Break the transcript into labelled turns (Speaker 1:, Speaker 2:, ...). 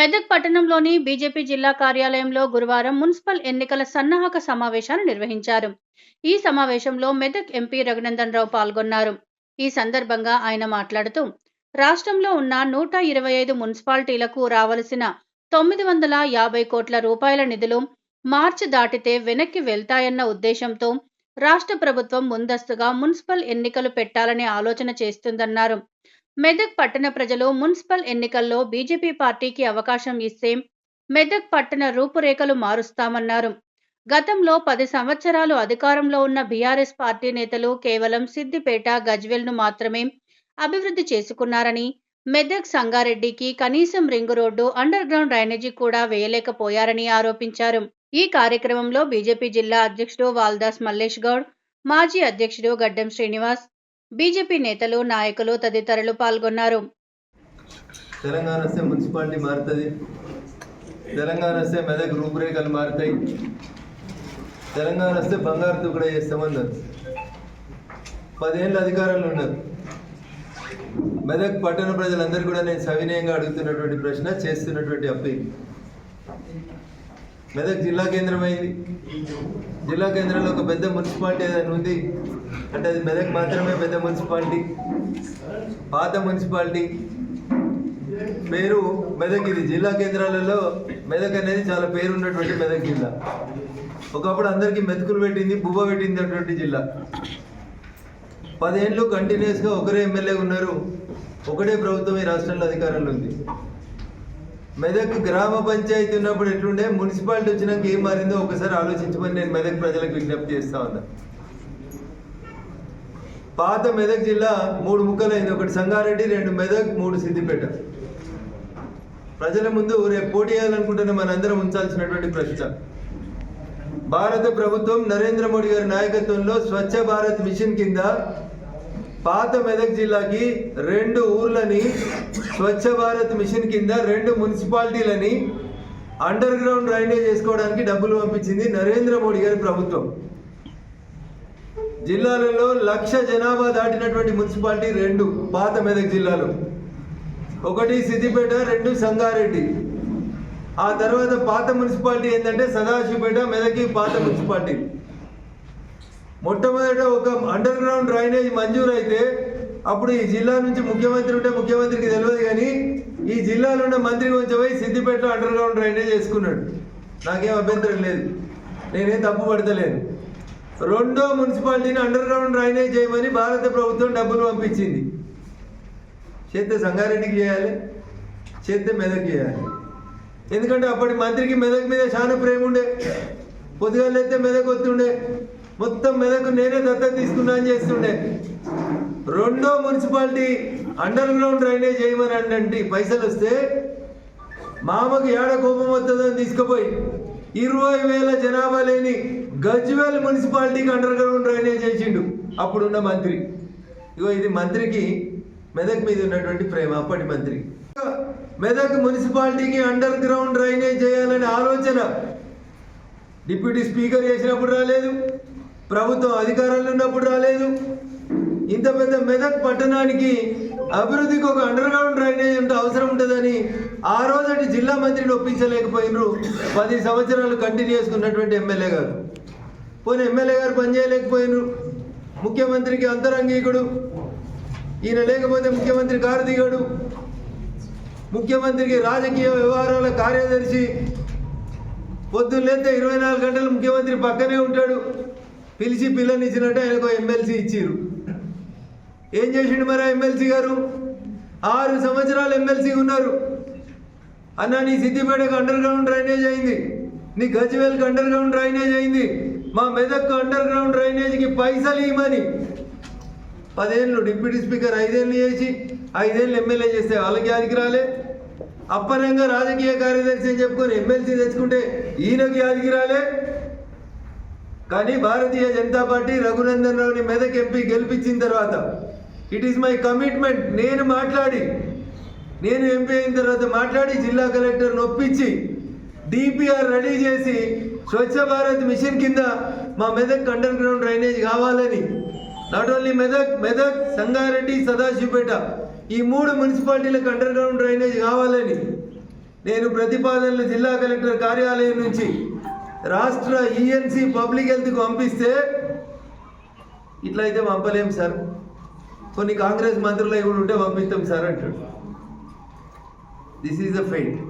Speaker 1: మెదక్ పట్టణంలోని బీజేపీ జిల్లా కార్యాలయంలో గురువారం మున్సిపల్ ఎన్నికల సన్నాహక సమావేశాన్ని నిర్వహించారు. ఈ సమావేశంలో మెదక్ ఎంపీ రఘునందన్ రావు పాల్గొన్నారు. ఈ సందర్భంగా ఆయన మాట్లాడుతూ రాష్ట్రంలో ఉన్న నూట ఇరవై ఐదు మున్సిపాలిటీలకు రావలసిన తొమ్మిది వందల యాభై కోట్ల రూపాయల నిధులు మార్చి దాటితే వెనక్కి వెళ్తాయన్న ఉద్దేశంతో రాష్ట్ర ప్రభుత్వం ముందస్తుగా మున్సిపల్ ఎన్నికలు పెట్టాలనే ఆలోచన చేస్తుందన్నారు. మెదక్ పట్టణ ప్రజలు మున్సిపల్ ఎన్నికల్లో బీజేపీ పార్టీకి అవకాశం ఇస్తే మెదక్ పట్టణ రూపురేఖలు మారుస్తామన్నారు. గతంలో పది సంవత్సరాలు అధికారంలో ఉన్న బీఆర్ఎస్ పార్టీ నేతలు కేవలం సిద్దిపేట గజ్వెల్ను మాత్రమే అభివృద్ధి చేసుకున్నారని మెదక్ సంగారెడ్డికి కనీసం ring road underground drainage కూడా వేయలేకపోయారని ఆరోపించారు. ఈ కార్యక్రమంలో బీజేపీ జిల్లా అధ్యక్షుడు వాల్దాస్ మల్లేష్ గౌడ్ మాజీ అధ్యక్షుడు గడ్డం శ్రీనివాస్ బీజేపీ నేతలు నాయకులు తదితరులు పాల్గొన్నారు.
Speaker 2: తెలంగాణ వస్తే మున్సిపాలిటీ మారుతుంది. తెలంగాణ వస్తే మెదక్ రూపురేఖలు మారుతాయి. తెలంగాణ వస్తే బంగారు తుకడ చేస్తామన్నారు పదేళ్ళు అధికారంలో ఉన్నారు. మెదక్ పట్టణ ప్రజలందరూ కూడా నేను సవినయంగా అడుగుతున్నటువంటి ప్రశ్న చేస్తున్నటువంటి అప్పీల్. మెదక్ జిల్లా కేంద్రం అయింది జిల్లా కేంద్రంలో ఒక పెద్ద మున్సిపాలిటీ ఏదైనా ఉంది? అంటే అది మెదక్ మాత్రమే పెద్ద మున్సిపాలిటీ. పాత మున్సిపాలిటీ. పేరు మెదక్ ఇది. జిల్లా కేంద్రాలలో మెదక్ అనేది చాలా పేరు ఉన్నటువంటి మెదక్ జిల్లా. ఒకప్పుడు అందరికీ మెతుకులు పెట్టింది బువ్వ పెట్టింది అటువంటి జిల్లా. పదేళ్ళు కంటిన్యూస్గా ఒకరే ఎమ్మెల్యే ఉన్నారు. ఒకటే ప్రభుత్వం ఈ రాష్ట్రంలో అధికారంలో ఉంది. మెదక్ గ్రామ పంచాయతీ ఉన్నప్పుడు ఎట్లుండే? మున్సిపాలిటీ వచ్చినాక ఏం మారిందో ఒకసారి ఆలోచించమని నేను మెదక్ ప్రజలకు విజ్ఞప్తి చేస్తా ఉన్నా. పాత మెదక్ జిల్లా మూడు ముక్కలైంది. ఒకటి సంగారెడ్డి రెండు మెదక్ మూడు సిద్దిపేట. ప్రజల ముందు రేపు పోటీ చేయాలనుకుంటున్న మనందరం ఉంచాల్సినటువంటి ప్రశ్న. భారత ప్రభుత్వం నరేంద్ర మోడీ గారి నాయకత్వంలో స్వచ్ఛ భారత్ మిషన్ కింద పాత మెదక్ జిల్లాకి రెండు ఊర్లని స్వచ్ఛ భారత్ మిషన్ కింద రెండు మున్సిపాలిటీలని అండర్ గ్రౌండ్ డ్రైనేజ్ చేసుకోవడానికి డబ్బులు పంపించింది నరేంద్ర మోడీ గారి ప్రభుత్వం. జిల్లాలలో లక్ష జనాభా దాటినటువంటి మున్సిపాలిటీ రెండు పాత మెదక్ జిల్లాలో. ఒకటి సిద్దిపేట రెండు సంగారెడ్డి. ఆ తర్వాత పాత మున్సిపాలిటీ ఏంటంటే సదాశివపేట మెదక్కి పాత మున్సిపాలిటీ. మొట్టమొదట ఒక అండర్ గ్రౌండ్ డ్రైనేజ్ మంజూరు అయితే అప్పుడు ఈ జిల్లా నుంచి ముఖ్యమంత్రి ఉంటే ముఖ్యమంత్రికి తెలియదు కానీ ఈ జిల్లాలో ఉన్న మంత్రి కొంచెం పోయి సిద్దిపేటలో అండర్ గ్రౌండ్ డ్రైనేజ్ చేసుకున్నాడు. నాకేం అభ్యంతరం లేదు. నేనేం తప్పు పడతలేను. రెండో మున్సిపాలిటీని అండర్ గ్రౌండ్ డ్రైనేజ్ చేయమని భారత ప్రభుత్వం డబ్బులు పంపించింది. చేస్తే సంగారెడ్డికి చేయాలి చేస్తే మెదక్ చేయాలి. ఎందుకంటే అప్పటి మంత్రికి మెదక్ మీద చాలా ప్రేమ ఉండే. పొద్దుగాలైతే మెదక్ వస్తుండే మొత్తం మెదకు నేనే దత్తత తీసుకున్నా అని చేస్తుండే. రెండో మున్సిపాలిటీ అండర్ గ్రౌండ్ డ్రైనేజ్ చేయమని అండి పైసలు వస్తే మామకు ఏడ కోపం వస్తుందని తీసుకుపోయి ఇరవై వేల జనాభా లేని గజ్వేల్ మున్సిపాలిటీకి అండర్ గ్రౌండ్ డ్రైనేజ్ చేసిండు అప్పుడున్న మంత్రి. ఇగో ఇది మంత్రికి మెదక్ మీద ఉన్నటువంటి ప్రేమ అప్పటి మంత్రి. మెదక్ మున్సిపాలిటీకి అండర్ గ్రౌండ్ డ్రైనేజ్ చేయాలనే ఆలోచన డిప్యూటీ స్పీకర్ చేసినప్పుడు రాలేదు. ప్రభుత్వం అధికారంలో ఉన్నప్పుడు రాలేదు. ఇంత పెద్ద మెదక్ పట్టణానికి అభివృద్ధికి ఒక అండర్ గ్రౌండ్ డ్రైనేజ్ అంటే అవసరం ఉంటుందని ఆ రోజటి జిల్లా మంత్రిని ఒప్పించలేకపోయినరు పది సంవత్సరాలు కంటిన్యూ చేసుకున్నటువంటి ఎమ్మెల్యే గారు. పోనీ ఎమ్మెల్యే గారు పనిచేయలేకపోయినరు ముఖ్యమంత్రికి అంతరంగీకుడు. ఈయన లేకపోతే ముఖ్యమంత్రి కారు దిగాడు. ముఖ్యమంత్రికి రాజకీయ వ్యవహారాల కార్యదర్శి పొద్దున్న లేస్తే ఇరవై నాలుగు గంటలు ముఖ్యమంత్రి పక్కనే ఉంటాడు. పిలిచి పిల్లనిచ్చినట్టు ఆయనకు ఎమ్మెల్సీ ఇచ్చిరు ఏం చేసిండు మరి ఎమ్మెల్సీ గారు? ఆరు సంవత్సరాలు ఎమ్మెల్సీ ఉన్నారు. అన్న నీ సిద్దిపేటకు అండర్ గ్రౌండ్ డ్రైనేజ్ అయింది. నీ గజ్వేల్కి అండర్ గ్రౌండ్ డ్రైనేజ్ అయింది. మా మెదక్కు అండర్ గ్రౌండ్ డ్రైనేజ్కి పైసలు ఇవ్వమని పదేళ్ళు డిప్యూటీ స్పీకర్ ఐదేళ్ళు చేసి ఐదేళ్ళు ఎమ్మెల్యే చేస్తే వాళ్ళకి యాదికి రాలే. అప్పనంగా రాజకీయ కార్యదర్శి అని చెప్పుకొని ఎమ్మెల్సీ తెచ్చుకుంటే ఈయనకి యాదికి రాలే. కానీ భారతీయ జనతా పార్టీ రఘునందన్ రావుని మెదక్ ఎంపీ గెలిపించిన తర్వాత ఇట్ ఈస్ మై కమిట్మెంట్ నేను మాట్లాడి నేను ఎంపీ అయిన తర్వాత మాట్లాడి జిల్లా కలెక్టర్ నొప్పించి డిపిఆర్ రెడీ చేసి స్వచ్ఛ భారత్ మిషన్ కింద మా మెదక్ అండర్ గ్రౌండ్ డ్రైనేజ్ కావాలని నాట్ ఓన్లీ మెదక్ మెదక్ సంగారెడ్డి సదాశివపేట ఈ మూడు మున్సిపాలిటీలకు అండర్ గ్రౌండ్ డ్రైనేజ్ కావాలని నేను ప్రతిపాదనలు జిల్లా కలెక్టర్ కార్యాలయం నుంచి రాష్ట్ర ఈఎన్సీ పబ్లిక్ హెల్త్కి పంపిస్తే ఇట్లా అయితే పంపలేం సార్. కొన్ని కాంగ్రెస్ మంత్రులు కూడా ఉంటే పంపిస్తాం సార్ అంటాడు. This is the faint